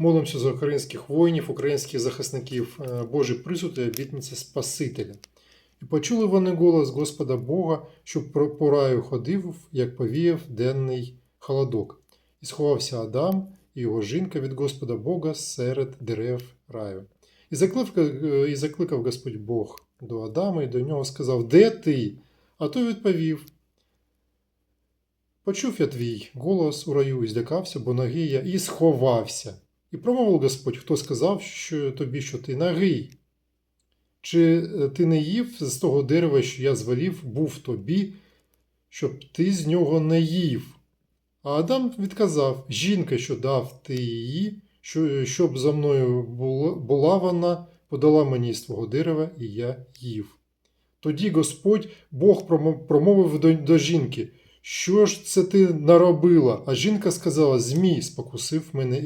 Молимося за українських воїнів, українських захисників, е, Божий присуд і обітниці Спасителя. І почули вони голос Господа Бога, що по раю ходив, як повіяв денний холодок. І сховався Адам і його жінка від Господа Бога серед дерев раю. І закликав, е, і закликав Господь Бог до Адама і до нього сказав: Де ти? А той відповів: Почув я твій голос у раю і злякався, бо нагий я, і сховався. І промовив Господь, хто сказав що тобі, що ти нагий. Чи е, ти не їв з того дерева, що я звелів, був тобі, щоб ти з нього не їв? А Адам відказав: Жінка, що дав ти її, щоб за мною була, вона, подала мені з твого дерева, і я їв. Тоді Господь Бог промовив до жінки: Що ж це ти наробила? А жінка сказала: Змій спокусив мене